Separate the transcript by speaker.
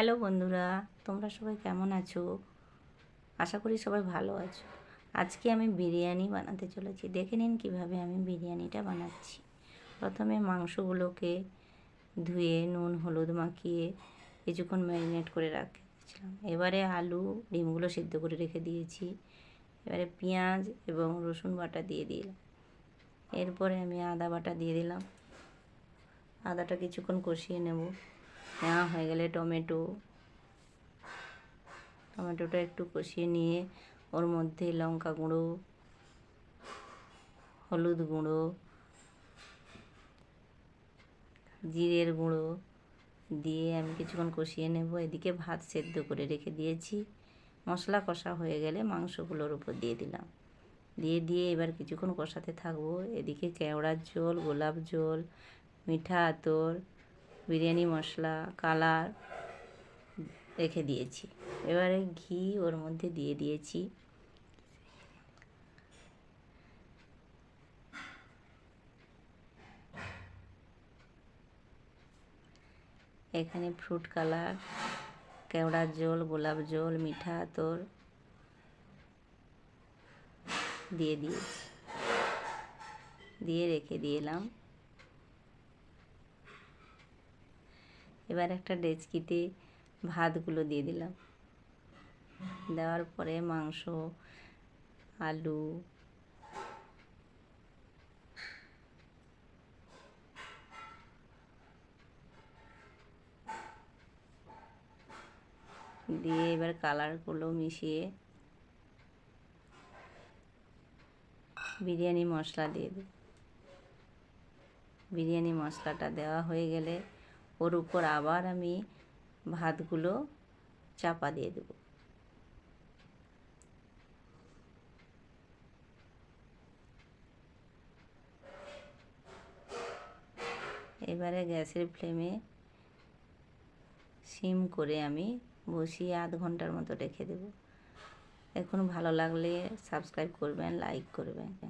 Speaker 1: Hello বন্ধুরা, তোমরা সবাই কেমন আছো? আশা করি সবাই ভালো আছো। আজকে আমি বিরিয়ানি বানাতে চলেছি। দেখে নিন কীভাবে আমি বিরিয়ানিটা বানাচ্ছি। প্রথমে মাংসগুলোকে ধুয়ে, নুন, হলুদ মাখিয়ে কিছুক্ষণ ম্যারিনেট করে রাখছিলাম। এবারে আলু, ডিমগুলো সিদ্ধ করে রেখে দিয়েছি। এবারে পেঁয়াজ এবং রসুন বাটা দিয়ে দিলাম। এরপরে আমি আদা বাটা দিয়ে দিলাম। আদাটা কিছুক্ষণ কষিয়ে নেব। নেওয়া হয়ে গেলে টমেটো। টমেটোটা একটু কষিয়ে নিয়ে ওর মধ্যে লঙ্কা গুঁড়ো, হলুদ গুঁড়ো, জিরের গুঁড়ো দিয়ে আমি কিছুক্ষণ কষিয়ে নেব। এদিকে ভাত সেদ্ধ করে রেখে দিয়েছি। মশলা কষা হয়ে গেলে মাংসগুলোর উপর দিয়ে দিলাম। দিয়ে দিয়ে এবার কিছুক্ষণ কষাতে থাকব। এদিকে কেওড়ার জল গোলাপ জল মিঠা আতর বিরিয়ানি, মশলা, কালার রেখে দিয়েছি। এবারে ঘি ওর মধ্যে দিয়ে দিয়েছি। এখানে ফ্রুট কালার কেওড়ার জল, গোলাপ জল, মিঠা আতর দিয়ে দিয়েছি। দিয়ে রেখে দিয়েলাম এবার একটা ডেচকিতে ভাতগুলো দিয়ে দিলাম। দেওয়ার পরে মাংস, আলু, দিয়ে এবার কালারগুলো মিশিয়ে বিরিয়ানি মশলা দিয়ে দিই। বিরিয়ানি মশলাটা দেওয়া হয়ে গেলে ওর উপর আবার আমি ভাতগুলো চাপা দিয়ে দেব। এবারে গ্যাসের ফ্লেমে সিম করে আমি বসিয়ে আধ ঘণ্টার মতো রেখে দেব। এখন ভালো লাগলে সাবস্ক্রাইব করবেন, লাইক করবেন।